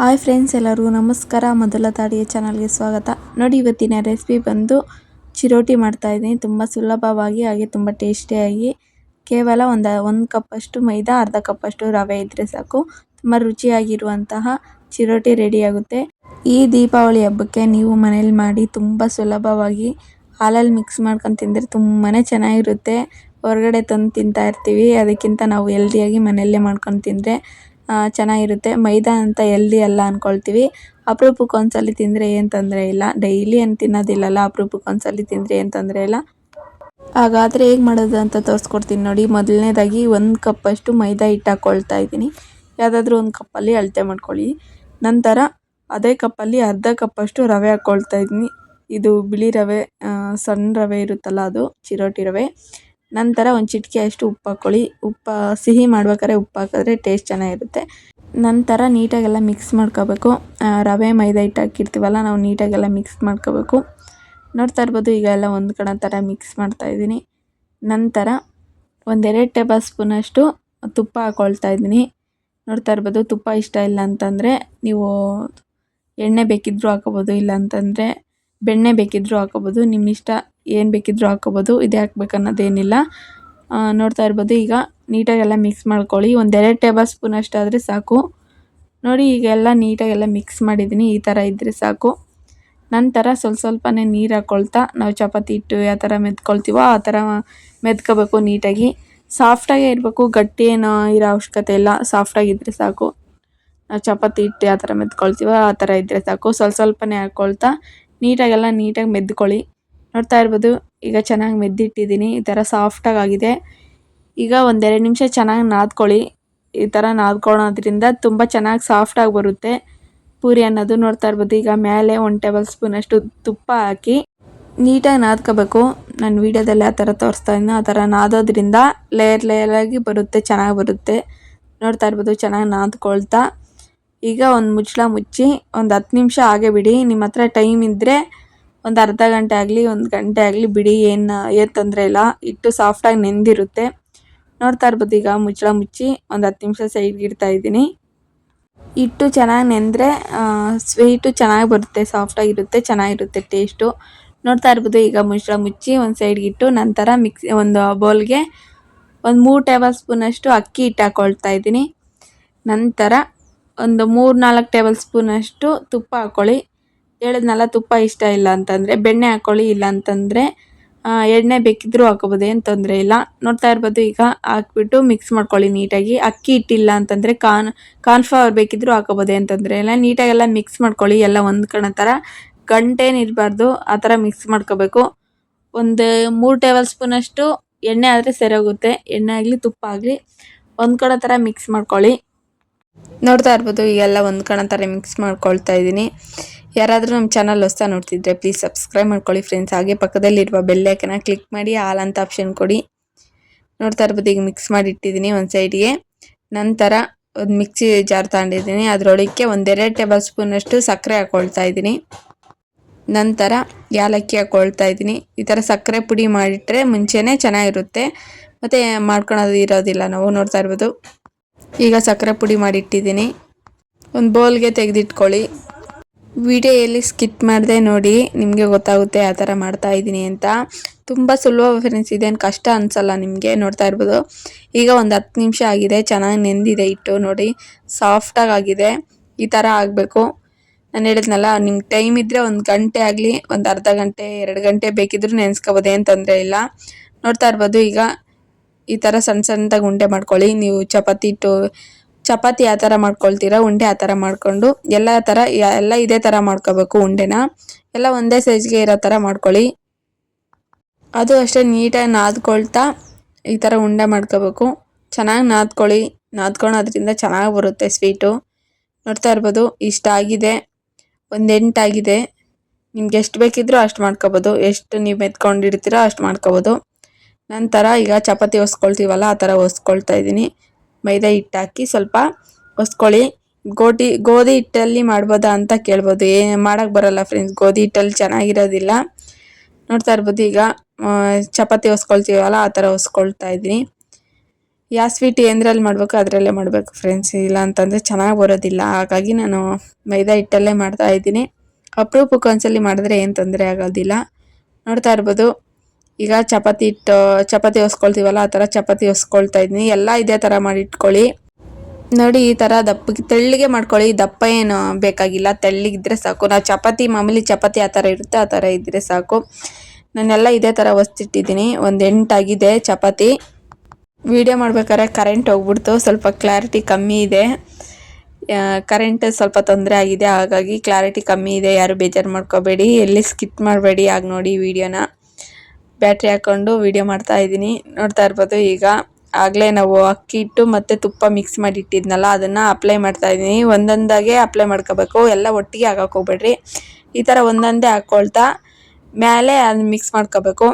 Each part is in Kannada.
ಹಾಯ್ ಫ್ರೆಂಡ್ಸ್ ಎಲ್ಲರೂ, ನಮಸ್ಕಾರ. ಮೊದಲ ತಾಡಿಯ ಚಾನಲ್ಗೆ ಸ್ವಾಗತ. ನೋಡಿ, ಇವತ್ತಿನ ರೆಸಿಪಿ ಬಂದು ಚಿರೋಟಿ ಮಾಡ್ತಾ ಇದ್ದೀನಿ. ತುಂಬ ಸುಲಭವಾಗಿ, ಹಾಗೆ ತುಂಬ ಟೇಸ್ಟಿಯಾಗಿ. ಕೇವಲ ಒಂದು ಒಂದು ಕಪ್ಪಷ್ಟು ಮೈದಾ, ಅರ್ಧ ಕಪ್ಪಷ್ಟು ರವೆ ಇದ್ದರೆ ಸಾಕು. ತುಂಬ ರುಚಿಯಾಗಿರುವಂತಹ ಚಿರೋಟಿ ರೆಡಿಯಾಗುತ್ತೆ ಈ ದೀಪಾವಳಿ ಹಬ್ಬಕ್ಕೆ ನೀವು ಮನೇಲಿ ಮಾಡಿ ತುಂಬ ಸುಲಭವಾಗಿ ಹಾಲಲ್ಲಿ ಮಿಕ್ಸ್ ಮಾಡ್ಕೊಂಡು ತಿಂದರೆ ತುಂಬಾ ಚೆನ್ನಾಗಿರುತ್ತೆ. ಹೊರಗಡೆ ತಂದು ತಿಂತಾ ಇರ್ತೀವಿ. ಅದಕ್ಕಿಂತ ನಾವು ಹೆಲ್ದಿಯಾಗಿ ಮನೆಯಲ್ಲೇ ಮಾಡ್ಕೊಂಡು ತಿಂದರೆ ಚೆನ್ನಾಗಿರುತ್ತೆ. ಮೈದಾ ಅಂತ ಎಲ್ದಿ ಅಲ್ಲ ಅಂದ್ಕೊಳ್ತೀವಿ ಅಪರೂಪಕ್ಕೆ ಒಂದ್ಸಲ ತಿಂದರೆ ಏನು ತೊಂದರೆ ಇಲ್ಲ. ಡೈಲಿ ಏನು ತಿನ್ನೋದಿಲ್ಲಲ್ಲ, ಅಪರೂಪಕ್ಕೆ ಒಂದ್ಸಲ ತಿಂದರೆ ಏನು ತೊಂದರೆ ಇಲ್ಲ. ಹಾಗಾದರೆ ಹೇಗೆ ಮಾಡೋದು ಅಂತ ತೋರಿಸ್ಕೊಡ್ತೀನಿ ನೋಡಿ. ಮೊದಲನೇದಾಗಿ ಒಂದು ಕಪ್ಪಷ್ಟು ಮೈದಾ ಹಿಟ್ಟು ಹಾಕ್ಕೊಳ್ತಾ ಇದ್ದೀನಿ. ಯಾವುದಾದ್ರೂ ಒಂದು ಕಪ್ಪಲ್ಲಿ ಅಳತೆ ಮಾಡ್ಕೊಳ್ಳಿ. ನಂತರ ಅದೇ ಕಪ್ಪಲ್ಲಿ ಅರ್ಧ ಕಪ್ಪಷ್ಟು ರವೆ ಹಾಕ್ಕೊಳ್ತಾ ಇದ್ದೀನಿ. ಇದು ಬಿಳಿ ರವೆ ಸಣ್ಣ ರವೆ ಇರುತ್ತಲ್ಲ ಅದು, ಚಿರೋಟಿ ರವೆ. ನಂತರ ಒಂದು ಚಿಟಿಕೆ ಅಷ್ಟು ಉಪ್ಪು ಹಾಕ್ಕೊಳ್ಳಿ ಉಪ್ಪು, ಸಿಹಿ ಮಾಡ್ಬೇಕಾದ್ರೆ ಉಪ್ಪು ಹಾಕಿದ್ರೆ ಟೇಸ್ಟ್ ಚೆನ್ನಾಗಿರುತ್ತೆ. ನಂತರ ನೀಟಾಗೆಲ್ಲ ಮಿಕ್ಸ್ ಮಾಡ್ಕೋಬೇಕು. ರವೆ, ಮೈದಾ ಹಿಟ್ಟು ಹಾಕಿರ್ತೀವಲ್ಲ, ನಾವು ನೀಟಾಗೆಲ್ಲ ಮಿಕ್ಸ್ ಮಾಡ್ಕೋಬೇಕು. ನೋಡ್ತಾ ಇರ್ಬೋದು, ಈಗ ಎಲ್ಲ ಒಂದು ಕಡೆ ಥರ ಮಿಕ್ಸ್ ಮಾಡ್ತಾಯಿದ್ದೀನಿ ನಂತರ ಒಂದೆರಡು ಟೇಬಲ್ ಸ್ಪೂನಷ್ಟು ತುಪ್ಪ ಹಾಕ್ಕೊಳ್ತಾ ಇದ್ದೀನಿ. ನೋಡ್ತಾ ಇರ್ಬೋದು, ತುಪ್ಪ ಇಷ್ಟ ಇಲ್ಲ ಅಂತಂದರೆ ನೀವು ಎಣ್ಣೆ ಬೇಕಿದ್ದರೂ ಹಾಕೋಬೋದು, ಇಲ್ಲ ಅಂತಂದರೆ ಬೆಣ್ಣೆ ಬೇಕಿದ್ದರೂ ಹಾಕೋಬೋದು. ನಿಮ್ಮ ಇಷ್ಟ ಏನು ಬೇಕಿದ್ದರೂ ಹಾಕೋಬೋದು ಇದು ಅನ್ನೋದೇನಿಲ್ಲ. ನೋಡ್ತಾ ಇರ್ಬೋದು. ಈಗ ನೀಟಾಗೆಲ್ಲ ಮಿಕ್ಸ್ ಮಾಡ್ಕೊಳ್ಳಿ. ಒಂದೆರಡು ಟೇಬಲ್ ಸ್ಪೂನ್ ಅಷ್ಟಾದರೆ ಸಾಕು. ನೋಡಿ ಈಗ ಎಲ್ಲ ನೀಟಾಗೆಲ್ಲ ಮಿಕ್ಸ್ ಮಾಡಿದ್ದೀನಿ. ಈ ಥರ ಇದ್ದರೆ ಸಾಕು. ನಂತರ ಸ್ವಲ್ಪ ಸ್ವಲ್ಪನೇ ನೀರು ಹಾಕ್ಕೊಳ್ತಾ ನಾವು ಚಪಾತಿ ಹಿಟ್ಟು ಯಾವ ಥರ ಮೆತ್ಕೊಳ್ತೀವೋ ಆ ಥರ ಮೆದ್ಕೋಬೇಕು ನೀಟಾಗಿ. ಸಾಫ್ಟಾಗೇ ಇರಬೇಕು. ಗಟ್ಟಿ ಏನೋ ಇರೋ ಅವಶ್ಯಕತೆ ಇಲ್ಲ. ಸಾಫ್ಟಾಗಿದ್ದರೆ ಸಾಕು. ನಾವು ಚಪಾತಿ ಹಿಟ್ಟು ಯಾವ ಥರ ಮೆತ್ಕೊಳ್ತೀವೋ ಆ ಥರ ಇದ್ದರೆ ಸಾಕು. ಸ್ವಲ್ಪ ಸ್ವಲ್ಪನೇ ಹಾಕ್ಕೊಳ್ತಾ ನೀಟಾಗೆಲ್ಲ ನೀಟಾಗಿ ಮೆದ್ಕೊಳ್ಳಿ ನೋಡ್ತಾ ಇರ್ಬೋದು. ಈಗ ಚೆನ್ನಾಗಿ ಮೆದ್ದಿಟ್ಟಿದ್ದೀನಿ. ಈ ಥರ ಸಾಫ್ಟಾಗಿ ಆಗಿದೆ ಈಗ ಒಂದೆರಡು ನಿಮಿಷ ಚೆನ್ನಾಗಿ ನಾದ್ಕೊಳ್ಳಿ. ಈ ಥರ ನಾದ್ಕೊಳ್ಳೋದ್ರಿಂದ ತುಂಬ ಚೆನ್ನಾಗಿ ಸಾಫ್ಟಾಗಿ ಬರುತ್ತೆ. ಪೂರಿ ಅನ್ನೋದು ನೋಡ್ತಾ ಇರ್ಬೋದು. ಈಗ ಮೇಲೆ ಒನ್ ಟೇಬಲ್ ಸ್ಪೂನಷ್ಟು ತುಪ್ಪ ಹಾಕಿ ನೀಟಾಗಿ ನಾದ್ಕೋಬೇಕು. ನಾನು ವೀಡಿಯೋದಲ್ಲಿ ಆ ಥರ ತೋರಿಸ್ತಾ ಇದ್ದೀನಿ ಆ ಥರ ನಾದೋದ್ರಿಂದ ಲೇಯರ್ ಲೇಯರಾಗಿ ಬರುತ್ತೆ. ಚೆನ್ನಾಗಿ ಬರುತ್ತೆ. ನೋಡ್ತಾ ಇರ್ಬೋದು. ಚೆನ್ನಾಗಿ ನಾದ್ಕೊಳ್ತಾ. ಈಗ ಒಂದು ಮುಚ್ಚಳ ಮುಚ್ಚಿ ಒಂದು ಹತ್ತು ನಿಮಿಷ ಹಾಗೆ ಬಿಡಿ ನಿಮ್ಮ ಹತ್ರ ಟೈಮ್ ಇದ್ದರೆ ಒಂದು ಅರ್ಧ ಗಂಟೆ ಆಗಲಿ, ಒಂದು ಗಂಟೆ ಆಗಲಿ ಬಿಡಿ, ಏನು ಏನು ತೊಂದರೆ ಇಲ್ಲ. ಹಿಟ್ಟು ಸಾಫ್ಟಾಗಿ ನೆಂದಿರುತ್ತೆ. ನೋಡ್ತಾ ಇರ್ಬೋದು ಈಗ ಮುಚ್ಚಳ ಮುಚ್ಚಿ ಒಂದು ಹತ್ತು ನಿಮಿಷ ಸೈಡ್ಗೆ ಇಡ್ತಾ ಇದ್ದೀನಿ. ಹಿಟ್ಟು ಚೆನ್ನಾಗಿ ನೆಂದರೆ ಸ್ವೀಟು ಚೆನ್ನಾಗಿ ಬರುತ್ತೆ ಸಾಫ್ಟಾಗಿರುತ್ತೆ ಚೆನ್ನಾಗಿರುತ್ತೆ ಟೇಸ್ಟು ನೋಡ್ತಾ ಇರ್ಬೋದು ಈಗ ಮುಚ್ಚಳ ಮುಚ್ಚಿ ಒಂದು ಸೈಡ್ಗೆ ಇಟ್ಟು ನಂತರ ಮಿಕ್ಸಿ ಒಂದು ಬೌಲ್ಗೆ ಒಂದು ಮೂರು ಟೇಬಲ್ ಸ್ಪೂನಷ್ಟು ಅಕ್ಕಿ ಹಿಟ್ಟು ಹಾಕ್ಕೊಳ್ತಾ ಇದ್ದೀನಿ. ನಂತರ ಒಂದು ಮೂರು ನಾಲ್ಕು ಟೇಬಲ್ ಸ್ಪೂನಷ್ಟು ತುಪ್ಪ ಹಾಕ್ಕೊಳ್ಳಿ ಹೇಳಿದ್ನಲ್ಲ, ತುಪ್ಪ ಇಷ್ಟ ಇಲ್ಲ ಅಂತಂದರೆ, ಬೆಣ್ಣೆ ಹಾಕ್ಕೊಳ್ಳಿ ಇಲ್ಲ ಅಂತಂದರೆ ಎಣ್ಣೆ ಬೇಕಿದ್ದರೂ ಹಾಕೋಬೋದು, ಏನು ತೊಂದರೆ ಇಲ್ಲ. ನೋಡ್ತಾ ಇರ್ಬೋದು, ಈಗ ಹಾಕ್ಬಿಟ್ಟು ಮಿಕ್ಸ್ ಮಾಡ್ಕೊಳ್ಳಿ ನೀಟಾಗಿ. ಅಕ್ಕಿ ಹಿಟ್ಟಿಲ್ಲ ಅಂತಂದರೆ ಕಾರ್ನ್ ಕಾರ್ನ್ಫ್ಲವರ್ ಬೇಕಿದ್ದರೂ ಹಾಕೋಬೋದು, ಏನು ತೊಂದರೆ ಇಲ್ಲ. ನೀಟಾಗೆಲ್ಲ ಮಿಕ್ಸ್ ಮಾಡ್ಕೊಳ್ಳಿ, ಎಲ್ಲ ಹೊಂದ್ಕೊಳ್ಳೋ ಥರ ಗಂಟೇನು ಇರಬಾರ್ದು, ಆ ಥರ ಮಿಕ್ಸ್ ಮಾಡ್ಕೋಬೇಕು. ಒಂದು ಮೂರು ಟೇಬಲ್ ಸ್ಪೂನಷ್ಟು ಎಣ್ಣೆ ಆದರೆ ಸರಿಯೋಗುತ್ತೆ ಎಣ್ಣೆ ಆಗಲಿ, ತುಪ್ಪ ಆಗಲಿ ಕಣ ಥರ ಮಿಕ್ಸ್ ಮಾಡ್ಕೊಳ್ಳಿ. ನೋಡ್ತಾ ಇರ್ಬೋದು, ಈಗೆಲ್ಲ ಹೊಂದ್ಕೊಳ್ಳೋ ಥರ ಮಿಕ್ಸ್ ಮಾಡ್ಕೊಳ್ತಾ ಇದ್ದೀನಿ. ಯಾರಾದರೂ ನಮ್ಮ ಚಾನಲ್ ಹೊಸ್ತಾ ನೋಡ್ತಿದ್ರೆ ಪ್ಲೀಸ್ ಸಬ್ಸ್ಕ್ರೈಬ್ ಮಾಡ್ಕೊಳ್ಳಿ ಫ್ರೆಂಡ್ಸ್ ಹಾಗೆ ಪಕ್ಕದಲ್ಲಿರುವ ಬೆಲ್ಲೈಕನ ಕ್ಲಿಕ್ ಮಾಡಿ ಆಲ್ ಅಂತ ಆಪ್ಷನ್ ಕೊಡಿ. ನೋಡ್ತಾ ಇರ್ಬೋದು, ಈಗ ಮಿಕ್ಸ್ ಮಾಡಿ ಇಟ್ಟಿದ್ದೀನಿ ಒಂದು ಸೈಡ್ಗೆ ನಂತರ ಒಂದು ಮಿಕ್ಸಿ ಜಾರ್ ತಗೊಂಡಿದ್ದೀನಿ. ಅದರೊಳಕ್ಕೆ ಒಂದೆರಡು ಟೇಬಲ್ ಸ್ಪೂನಷ್ಟು ಸಕ್ಕರೆ ಹಾಕ್ಕೊಳ್ತಾ ಇದ್ದೀನಿ. ನಂತರ ಏಲಕ್ಕಿ ಹಾಕ್ಕೊಳ್ತಾ ಇದ್ದೀನಿ. ಈ ಥರ ಸಕ್ಕರೆ ಪುಡಿ ಮಾಡಿಟ್ರೆ ಮುಂಚೆನೇ ಚೆನ್ನಾಗಿರುತ್ತೆ. ಮತ್ತು ಮಾಡ್ಕೊಳೋದು ಇರೋದಿಲ್ಲ ನಾವು, ನೋಡ್ತಾ ಇರ್ಬೋದು. ಈಗ ಸಕ್ಕರೆ ಪುಡಿ ಮಾಡಿಟ್ಟಿದ್ದೀನಿ ಒಂದು ಬೌಲ್ಗೆ ತೆಗೆದಿಟ್ಕೊಳ್ಳಿ. ವಿಡಿಯೋ ಎಲ್ಲಿ ಸ್ಕಿಪ್ ಮಾಡಿದೆ ನೋಡಿ, ನಿಮಗೆ ಗೊತ್ತಾಗುತ್ತೆ ಆ ಥರ ಮಾಡ್ತಾ ಇದ್ದೀನಿ ಅಂತ. ತುಂಬ ಸುಲಭ ಫ್ರೆಂಡ್ಸ್ ಇದೇನು ಕಷ್ಟ ಅನಿಸಲ್ಲ ನಿಮಗೆ, ನೋಡ್ತಾ ಇರ್ಬೋದು. ಈಗ ಒಂದು ಹತ್ತು ನಿಮಿಷ ಆಗಿದೆ, ಚೆನ್ನಾಗಿ ನೆಂದಿದೆ ಇಟ್ಟು ನೋಡಿ. ಸಾಫ್ಟಾಗಿ ಆಗಿದೆ, ಈ ಥರ ಆಗಬೇಕು. ನಾನು ಹೇಳಿದ್ನಲ್ಲ, ನಿಮ್ಗೆ ಟೈಮ್ ಇದ್ದರೆ ಒಂದು ಗಂಟೆ ಆಗಲಿ, ಒಂದು ಅರ್ಧ ಗಂಟೆ, ಎರಡು ಗಂಟೆ ಬೇಕಿದ್ರೂ ನೆನೆಸ್ಕೋಬೋದು, ಏನು ತೊಂದರೆ ಇಲ್ಲ. ನೋಡ್ತಾ ಇರ್ಬೋದು, ಈಗ ಈ ಥರ ಸಣ್ಣ ಸಣ್ಣದಾಗಿ ಉಂಡೆ ಮಾಡ್ಕೊಳ್ಳಿ, ನೀವು ಚಪಾತಿ ಇಟ್ಟು ಚಪಾತಿ ಯಾವ ಥರ ಮಾಡ್ಕೊಳ್ತೀರಾ, ಉಂಡೆ ಆ ಥರ ಮಾಡಿಕೊಂಡು, ಎಲ್ಲ ಥರ ಎಲ್ಲ ಇದೇ ಥರ ಮಾಡ್ಕೋಬೇಕು ಉಂಡೆನ. ಎಲ್ಲ ಒಂದೇ ಸೈಜ್ಗೆ ಇರೋ ಥರ ಮಾಡ್ಕೊಳ್ಳಿ. ಅದು ಅಷ್ಟೇ ನೀಟಾಗಿ ನಾದ್ಕೊಳ್ತಾ ಈ ಥರ ಉಂಡೆ ಮಾಡ್ಕೋಬೇಕು. ಚೆನ್ನಾಗಿ ನಾದ್ಕೊಳ್ಳಿ. ನಾದ್ಕೊಳೋದ್ರಿಂದ ಚೆನ್ನಾಗಿ ಬರುತ್ತೆ ಸ್ವೀಟು ನೋಡ್ತಾ ಇರ್ಬೋದು, ಇಷ್ಟ ಆಗಿದೆ, ಒಂದು ಎಂಟಾಗಿದೆ ನಿಮ್ಗೆ ಎಷ್ಟು ಬೇಕಿದ್ರೂ ಅಷ್ಟು ಮಾಡ್ಕೋಬೋದು. ಎಷ್ಟು ನೀವು ಮೆತ್ಕೊಂಡಿರ್ತೀರೋ ಅಷ್ಟು ಮಾಡ್ಕೋಬೋದು. ನಂತರ ಈಗ ಚಪಾತಿ ಹೊಸ್ಕೊಳ್ತೀವಲ್ಲ ಆ ಥರ ಹೊಸ್ಕೊಳ್ತಾ ಇದ್ದೀನಿ. ಮೈದಾ ಹಿಟ್ಟು ಹಾಕಿ ಸ್ವಲ್ಪ ಹೊಸ್ಕೊಳ್ಳಿ ಗೋಟಿ, ಗೋಧಿ ಹಿಟ್ಟಲ್ಲಿ ಮಾಡ್ಬೋದಾ ಅಂತ ಕೇಳ್ಬೋದು. ಏ ಮಾಡೋಕ್ಕೆ ಬರೋಲ್ಲ ಫ್ರೆಂಡ್ಸ್ ಗೋಧಿ ಹಿಟ್ಟಲ್ಲಿ ಚೆನ್ನಾಗಿರೋದಿಲ್ಲ. ನೋಡ್ತಾ ಇರ್ಬೋದು ಈಗ ಚಪಾತಿ ಹೊಸ್ಕೊಳ್ತೀವಲ್ಲ ಆ ಥರ ಹೊಸ್ಕೊಳ್ತಾ ಇದ್ದೀನಿ. ಯಾವ ಸ್ವೀಟ್ ಏನರಲ್ಲಿ ಮಾಡಬೇಕು, ಅದರಲ್ಲೇ ಮಾಡಬೇಕು ಫ್ರೆಂಡ್ಸ್ ಇಲ್ಲ ಅಂತಂದರೆ ಚೆನ್ನಾಗಿ ಬರೋದಿಲ್ಲ. ಹಾಗಾಗಿ ನಾನು ಮೈದಾ ಹಿಟ್ಟಲ್ಲೇ ಮಾಡ್ತಾ ಇದ್ದೀನಿ. ಅಪರೂಪಕ್ಕೆ ಒಂದ್ಸಲಿ ಮಾಡಿದ್ರೆ ಏನು ತೊಂದರೆ ಆಗೋದಿಲ್ಲ. ನೋಡ್ತಾ ಇರ್ಬೋದು. ಈಗ ಚಪಾತಿ ಇಟ್ಟು, ಚಪಾತಿ ಹೊಸ್ಕೊಳ್ತೀವಲ್ಲ, ಆ ಥರ ಚಪಾತಿ ಹೊಸ್ಕೊಳ್ತಾ ಇದ್ದೀನಿ ಎಲ್ಲ ಇದೇ ಥರ ಮಾಡಿ ಇಟ್ಕೊಳ್ಳಿ. ನೋಡಿ, ಈ ಥರ ದಪ್ಪಗೆ ತೆಳ್ಳಿಗೆ ಮಾಡ್ಕೊಳ್ಳಿ. ದಪ್ಪ ಏನು ಬೇಕಾಗಿಲ್ಲ. ತೆಳ್ಳಿಗಿದ್ರೆ ಸಾಕು. ನಾವು ಚಪಾತಿ, ಮಾಮೂಲಿ ಚಪಾತಿ ಆ ಥರ ಇರುತ್ತೆ, ಆ ಥರ ಇದ್ದರೆ ಸಾಕು. ನಾನೆಲ್ಲ ಇದೇ ಥರ ಹೊಸ್ತಿಟ್ಟಿದ್ದೀನಿ ಒಂದು ಎಂಟಾಗಿದೆ ಚಪಾತಿ. ವಿಡಿಯೋ ಮಾಡ್ಬೇಕಾದ್ರೆ ಕರೆಂಟ್ ಹೋಗ್ಬಿಡ್ತು. ಸ್ವಲ್ಪ ಕ್ಲಾರಿಟಿ ಕಮ್ಮಿ ಇದೆ. ಕರೆಂಟ್ ಸ್ವಲ್ಪ ತೊಂದರೆ ಆಗಿದೆ. ಹಾಗಾಗಿ ಕ್ಲಾರಿಟಿ ಕಮ್ಮಿ ಇದೆ. ಯಾರು ಬೇಜಾರು ಮಾಡ್ಕೋಬೇಡಿ. ಎಲ್ಲಿ ಸ್ಕಿಪ್ ಮಾಡಬೇಡಿ. ಆಗ ನೋಡಿ ವಿಡಿಯೋನ. ಬ್ಯಾಟ್ರಿ ಹಾಕ್ಕೊಂಡು ವಿಡಿಯೋ ಮಾಡ್ತಾ ಇದ್ದೀನಿ. ನೋಡ್ತಾ ಇರ್ಬೋದು ಈಗ. ಆಗಲೇ ನಾವು ಅಕ್ಕಿ ಹಿಟ್ಟು ಮತ್ತು ತುಪ್ಪ ಮಿಕ್ಸ್ ಮಾಡಿ ಇಟ್ಟಿದ್ನಲ್ಲ, ಅದನ್ನು ಅಪ್ಲೈ ಮಾಡ್ತಾ ಇದ್ದೀನಿ. ಒಂದೊಂದಾಗೆ ಅಪ್ಲೈ ಮಾಡ್ಕೋಬೇಕು. ಎಲ್ಲ ಒಟ್ಟಿಗೆ ಹಾಕಕ್ಕೆ ಹೋಗ್ಬೇಡ್ರಿ. ಈ ಥರ ಒಂದೊಂದೇ ಹಾಕ್ಕೊಳ್ತಾ ಮೇಲೆ ಅದನ್ನ ಮಿಕ್ಸ್ ಮಾಡ್ಕೋಬೇಕು.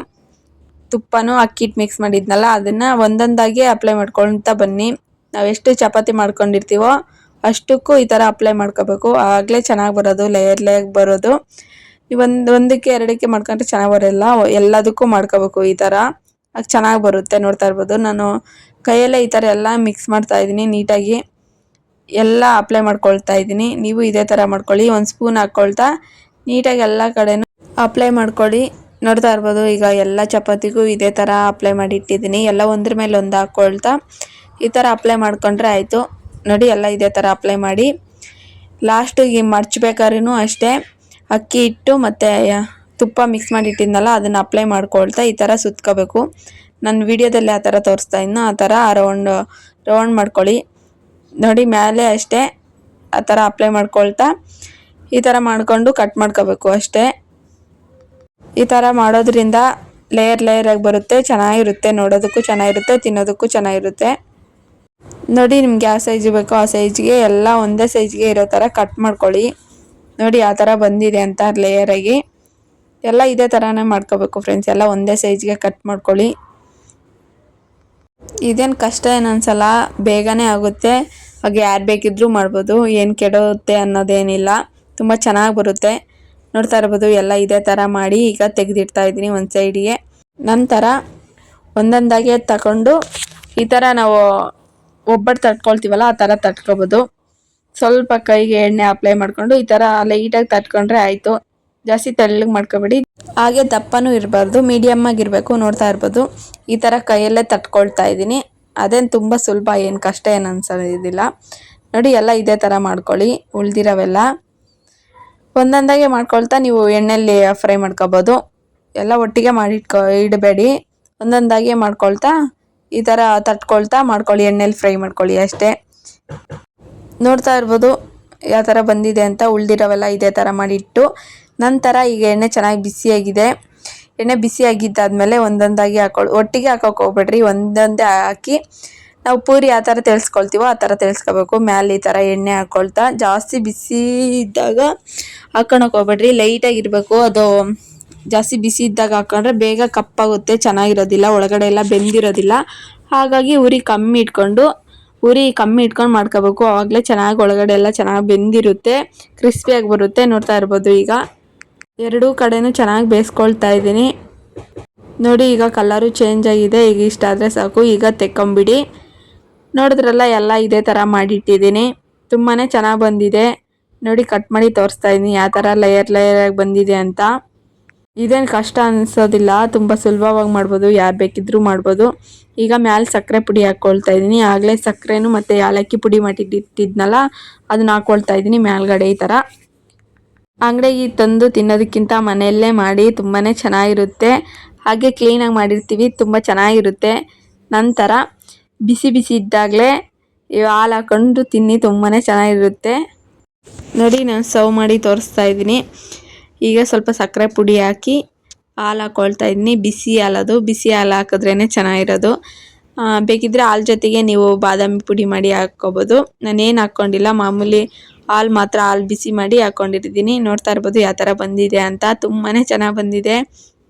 ತುಪ್ಪನೂ ಅಕ್ಕಿ ಹಿಟ್ಟು ಮಿಕ್ಸ್ ಮಾಡಿದ್ನಲ್ಲ, ಅದನ್ನು ಒಂದೊಂದಾಗಿ ಅಪ್ಲೈ ಮಾಡ್ಕೊಳ್ತಾ ಬನ್ನಿ. ನಾವು ಎಷ್ಟು ಚಪಾತಿ ಮಾಡ್ಕೊಂಡಿರ್ತೀವೋ ಅಷ್ಟಕ್ಕೂ ಈ ಥರ ಅಪ್ಲೈ ಮಾಡ್ಕೋಬೇಕು. ಆಗಲೇ ಚೆನ್ನಾಗಿ ಬರೋದು ಲೇಯರ್ ಲೇಯರ್ ಬರೋದು. ಒಂದು, ಒಂದಕ್ಕೆ ಎರಡಕ್ಕೆ ಮಾಡ್ಕೊಂಡ್ರೆ ಚೆನ್ನಾಗಿ ಬರೋಲ್ಲ. ಎಲ್ಲದಕ್ಕೂ ಮಾಡ್ಕೋಬೇಕು ಈ ಥರ ಅದ್ ಚೆನ್ನಾಗಿ ಬರುತ್ತೆ ನೋಡ್ತಾ ಇರ್ಬೋದು. ನಾನು ಕೈಯಲ್ಲೇ ಈ ಥರ ಎಲ್ಲ ಮಿಕ್ಸ್ ಮಾಡ್ತಾ ಇದ್ದೀನಿ ನೀಟಾಗಿ. ಎಲ್ಲ ಅಪ್ಲೈ ಮಾಡ್ಕೊಳ್ತಾ ಇದ್ದೀನಿ. ನೀವು ಇದೇ ಥರ ಮಾಡ್ಕೊಳ್ಳಿ. ಒಂದು ಸ್ಪೂನ್ ಹಾಕ್ಕೊಳ್ತಾ ನೀಟಾಗಿ ಎಲ್ಲ ಕಡೆನೂ ಅಪ್ಲೈ ಮಾಡ್ಕೊಳ್ಳಿ. ನೋಡ್ತಾ ಇರ್ಬೋದು, ಈಗ ಎಲ್ಲ ಚಪಾತಿಗೂ ಇದೇ ಥರ ಅಪ್ಲೈ ಮಾಡಿ ಇಟ್ಟಿದ್ದೀನಿ. ಎಲ್ಲ ಒಂದ್ರ ಮೇಲೆ ಒಂದ್ ಹಾಕ್ಕೊಳ್ತಾ ಈ ಥರ ಅಪ್ಲೈ ಮಾಡ್ಕೊಂಡ್ರೆ ಆಯಿತು. ನೋಡಿ, ಎಲ್ಲ ಇದೇ ಥರ ಅಪ್ಲೈ ಮಾಡಿ. ಲಾಸ್ಟಿಗೆ ಮರ್ಚ್ಬೇಕಾದ್ರೂ ಅಷ್ಟೇ. ಅಕ್ಕಿ ಇಟ್ಟು ಮತ್ತು ತುಪ್ಪ ಮಿಕ್ಸ್ ಮಾಡಿ ಇಟ್ಟಿದ್ನಲ್ಲ ಅದನ್ನು ಅಪ್ಲೈ ಮಾಡ್ಕೊಳ್ತಾ ಈ ಥರ ಸುತ್ಕೋಬೇಕು. ನನ್ನ ವಿಡಿಯೋದಲ್ಲಿ ಆ ಥರ ತೋರಿಸ್ತಾ ಇನ್ನು ಆ ಥರ ರೌಂಡ್ ರೌಂಡ್ ಮಾಡ್ಕೊಳ್ಳಿ. ನೋಡಿ, ಮೇಲೆ ಅಷ್ಟೇ ಆ ಥರ ಅಪ್ಲೈ ಮಾಡ್ಕೊಳ್ತಾ ಈ ಥರ ಮಾಡಿಕೊಂಡು ಕಟ್ ಮಾಡ್ಕೋಬೇಕು ಅಷ್ಟೇ. ಈ ಥರ ಮಾಡೋದ್ರಿಂದ ಲೇಯರ್ ಲೇಯರ್ ಆಗಿ ಬರುತ್ತೆ, ಚೆನ್ನಾಗಿರುತ್ತೆ, ನೋಡೋದಕ್ಕೂ ಚೆನ್ನಾಗಿರುತ್ತೆ, ತಿನ್ನೋದಕ್ಕೂ ಚೆನ್ನಾಗಿರುತ್ತೆ. ನೋಡಿ, ನಿಮ್ಗೆ ಯಾವ ಸೈಜ್ ಬೇಕೋ ಆ ಸೈಜ್ಗೆ ಎಲ್ಲ ಒಂದೇ ಸೈಜ್ಗೆ ಇರೋ ಥರ ಕಟ್ ಮಾಡ್ಕೊಳ್ಳಿ. ನೋಡಿ ಆ ಥರ ಬಂದಿದೆ ಅಂತ ಲೇಯರಾಗಿ ಎಲ್ಲ ಇದೇ ಥರನೇ ಮಾಡ್ಕೋಬೇಕು ಫ್ರೆಂಡ್ಸ್ ಎಲ್ಲ ಒಂದೇ ಸೈಜ್ಗೆ ಕಟ್ ಮಾಡ್ಕೊಳ್ಳಿ. ಇದೇನು ಕಷ್ಟ ಏನು ಅನ್ಸಲ್ಲ. ಬೇಗನೆ ಆಗುತ್ತೆ. ಹಾಗೆ ಯಾರು ಬೇಕಿದ್ರೂ ಮಾಡ್ಬೋದು. ಏನು ಕೆಡುತ್ತೆ ಅನ್ನೋದೇನಿಲ್ಲ. ತುಂಬ ಚೆನ್ನಾಗಿ ಬರುತ್ತೆ. ನೋಡ್ತಾ ಇರ್ಬೋದು. ಎಲ್ಲ ಇದೇ ಥರ ಮಾಡಿ ಈಗ ತೆಗೆದಿಡ್ತಾ ಇದ್ದೀನಿ ಒಂದು ಸೈಡಿಗೆ ನಂತರ ಒಂದೊಂದಾಗೆ ತಗೊಂಡು ಈ ಥರ ನಾವು ಒಬ್ಬಟ್ಟು ತಟ್ಕೊಳ್ತೀವಲ್ಲ, ಆ ಥರ ತಟ್ಕೊಬೋದು. ಸ್ವಲ್ಪ ಕೈಗೆ ಎಣ್ಣೆ ಅಪ್ಲೈ ಮಾಡಿಕೊಂಡು ಈ ಥರ ಲೈಟಾಗಿ ತಟ್ಕೊಂಡ್ರೆ ಆಯಿತು. ಜಾಸ್ತಿ ತೆಳ್ಳಗೆ ಮಾಡ್ಕೋಬೇಡಿ. ಹಾಗೆ ದಪ್ಪನೂ ಇರಬಾರ್ದು ಮೀಡಿಯಮ್ ಆಗಿರಬೇಕು ನೋಡ್ತಾ ಇರ್ಬೋದು. ಈ ಥರ ಕೈಯಲ್ಲೇ ತಟ್ಕೊಳ್ತಾ ಇದ್ದೀನಿ. ಅದೇನು ತುಂಬ ಸುಲಭ, ಏನು ಕಷ್ಟ ಏನು ಅನ್ಸೋದಿಲ್ಲ. ನೋಡಿ, ಎಲ್ಲ ಇದೇ ಥರ ಮಾಡ್ಕೊಳ್ಳಿ, ಉಳ್ದಿರೋವೆಲ್ಲ. ಒಂದೊಂದಾಗೆ ಮಾಡ್ಕೊಳ್ತಾ ನೀವು ಎಣ್ಣೆಯಲ್ಲಿ ಫ್ರೈ ಮಾಡ್ಕೋಬೋದು. ಎಲ್ಲ ಒಟ್ಟಿಗೆ ಮಾಡಿಟ್ಕೊ, ಇಡಬೇಡಿ. ಒಂದೊಂದಾಗೆ ಮಾಡ್ಕೊಳ್ತಾ, ಈ ಥರ ತಟ್ಕೊಳ್ತಾ ಮಾಡ್ಕೊಳ್ಳಿ, ಎಣ್ಣೆಲಿ ಫ್ರೈ ಮಾಡ್ಕೊಳ್ಳಿ ಅಷ್ಟೇ. ನೋಡ್ತಾ ಇರ್ಬೋದು ಯಾವ ಥರ ಬಂದಿದೆ ಅಂತ ಉಳಿದಿರೋವೆಲ್ಲ ಇದೇ ಥರ ಮಾಡಿಟ್ಟು. ನಂತರ ಈಗ ಎಣ್ಣೆ ಚೆನ್ನಾಗಿ ಬಿಸಿಯಾಗಿದೆ. ಎಣ್ಣೆ ಬಿಸಿ ಆಗಿದ್ದಾದ್ಮೇಲೆ ಒಂದೊಂದಾಗಿ ಹಾಕೊಳ್ಳಿ ಒಟ್ಟಿಗೆ ಹಾಕೋಕೆ ಹೋಗ್ಬೇಡ್ರಿ. ಒಂದೊಂದೇ ಹಾಕಿ ನಾವು ಪೂರಿ ಯಾವ ಥರ ತೆಳ್ಸ್ಕೊಳ್ತೀವೋ ಆ ಥರ ತೆಳ್ಸ್ಕೊಬೇಕು. ಮ್ಯಾಲೆ ಈ ಥರ ಎಣ್ಣೆ ಹಾಕ್ಕೊಳ್ತಾ ಜಾಸ್ತಿ ಬಿಸಿ ಇದ್ದಾಗ ಹಾಕೊಳಕ್ಕೆ ಹೋಗ್ಬೇಡ್ರಿ. ಲೈಟಾಗಿರಬೇಕು ಅದು ಜಾಸ್ತಿ ಬಿಸಿ ಇದ್ದಾಗ ಹಾಕೊಂಡ್ರೆ ಬೇಗ ಕಪ್ಪಾಗುತ್ತೆ. ಚೆನ್ನಾಗಿರೋದಿಲ್ಲ. ಒಳಗಡೆ ಎಲ್ಲ ಬೆಂದಿರೋದಿಲ್ಲ. ಹಾಗಾಗಿ ಉರಿ ಕಮ್ಮಿ ಇಟ್ಕೊಂಡು ಉರಿ ಕಮ್ಮಿ ಇಟ್ಕೊಂಡು ಮಾಡ್ಕೋಬೇಕು. ಆವಾಗಲೇ ಚೆನ್ನಾಗಿ ಒಳಗಡೆ ಎಲ್ಲ ಚೆನ್ನಾಗಿ ಬೆಂದಿರುತ್ತೆ. ಕ್ರಿಸ್ಪಿಯಾಗಿ ಬರುತ್ತೆ. ನೋಡ್ತಾ ಇರ್ಬೋದು ಈಗ. ಎರಡೂ ಕಡೆನೂ ಚೆನ್ನಾಗಿ ಬೇಯಿಸ್ಕೊಳ್ತಾ ಇದ್ದೀನಿ. ನೋಡಿ, ಈಗ ಕಲರು ಚೇಂಜ್ ಆಗಿದೆ. ಈಗ ಇಷ್ಟ ಆದರೆ ಸಾಕು. ಈಗ ತೆಕ್ಕೊಂಬಿಡಿ. ನೋಡಿದ್ರಲ್ಲ, ಎಲ್ಲ ಇದೇ ಥರ ಮಾಡಿಟ್ಟಿದ್ದೀನಿ. ತುಂಬಾ ಚೆನ್ನಾಗಿ ಬಂದಿದೆ. ನೋಡಿ ಕಟ್ ಮಾಡಿ ತೋರಿಸ್ತಾ ಇದ್ದೀನಿ. ಯಾವ ಥರ ಲೇಯರ್ ಲೇಯರಾಗಿ ಬಂದಿದೆ ಅಂತ. ಇದೇನು ಕಷ್ಟ ಅನಿಸೋದಿಲ್ಲ, ತುಂಬ ಸುಲಭವಾಗಿ ಮಾಡ್ಬೋದು, ಯಾರು ಬೇಕಿದ್ರೂ ಮಾಡ್ಬೋದು. ಈಗ ಮ್ಯಾಲೆ ಸಕ್ಕರೆ ಪುಡಿ ಹಾಕ್ಕೊಳ್ತಾ ಇದ್ದೀನಿ. ಆಗಲೇ ಸಕ್ಕರೆನೂ ಮತ್ತು ಏಲಕ್ಕಿ ಪುಡಿ ಮಾಡಿಟ್ಟಿಟ್ಟಿದ್ನಲ್ಲ ಅದನ್ನ ಹಾಕ್ಕೊಳ್ತಾ ಇದ್ದೀನಿ ಮೇಲ್ಗಡೆ ಈ ಥರ ಅಂಗಡಿಗೆ ತಂದು ತಿನ್ನೋದಕ್ಕಿಂತ ಮನೆಯಲ್ಲೇ ಮಾಡಿ ತುಂಬಾ ಚೆನ್ನಾಗಿರುತ್ತೆ. ಹಾಗೆ ಕ್ಲೀನಾಗಿ ಮಾಡಿರ್ತೀವಿ, ತುಂಬ ಚೆನ್ನಾಗಿರುತ್ತೆ. ನಂತರ ಬಿಸಿ ಬಿಸಿ ಇದ್ದಾಗಲೇ ಹಾಲು ಹಾಕ್ಕೊಂಡು ತಿನ್ನಿ ತುಂಬಾ ಚೆನ್ನಾಗಿರುತ್ತೆ. ನೋಡಿ ನಾನು ಸರ್ವ್ ಮಾಡಿ ತೋರಿಸ್ತಾ ಇದ್ದೀನಿ. ಈಗ ಸ್ವಲ್ಪ ಸಕ್ಕರೆ ಪುಡಿ ಹಾಕಿ ಹಾಲು ಹಾಕ್ಕೊಳ್ತಾ ಇದ್ದೀನಿ. ಬಿಸಿ ಹಾಲದು ಬಿಸಿ ಹಾಲು ಹಾಕಿದ್ರೇ ಚೆನ್ನಾಗಿರೋದು. ಬೇಕಿದ್ದರೆ ಹಾಲು ಜೊತೆಗೆ ನೀವು ಬಾದಾಮಿ ಪುಡಿ ಮಾಡಿ ಹಾಕ್ಕೋಬೋದು. ನಾನೇನು ಹಾಕ್ಕೊಂಡಿಲ್ಲ. ಮಾಮೂಲಿ ಹಾಲು ಮಾತ್ರ ಹಾಲು ಬಿಸಿ ಮಾಡಿ ಹಾಕ್ಕೊಂಡಿರ್ತೀನಿ ನೋಡ್ತಾ ಇರ್ಬೋದು ಯಾವ ಥರ ಬಂದಿದೆ ಅಂತ. ತುಂಬಾ ಚೆನ್ನಾಗಿ ಬಂದಿದೆ.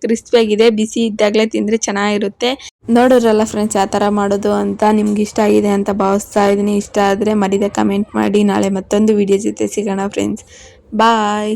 ಕ್ರಿಸ್ಪಿಯಾಗಿದೆ. ಬಿಸಿ ಇದ್ದಾಗಲೇ ತಿಂದರೆ ಚೆನ್ನಾಗಿರುತ್ತೆ. ನೋಡೋರಲ್ಲ ಫ್ರೆಂಡ್ಸ್ ಯಾವ ಥರ ಮಾಡೋದು ಅಂತ. ನಿಮ್ಗೆ ಇಷ್ಟ ಆಗಿದೆ ಅಂತ ಭಾವಿಸ್ತಾ ಇದ್ದೀನಿ. ಇಷ್ಟ ಆದರೆ ಮರಿದೆ ಕಮೆಂಟ್ ಮಾಡಿ. ನಾಳೆ ಮತ್ತೊಂದು ವಿಡಿಯೋ ಜೊತೆ ಸಿಗೋಣ ಫ್ರೆಂಡ್ಸ್. ಬಾಯ್.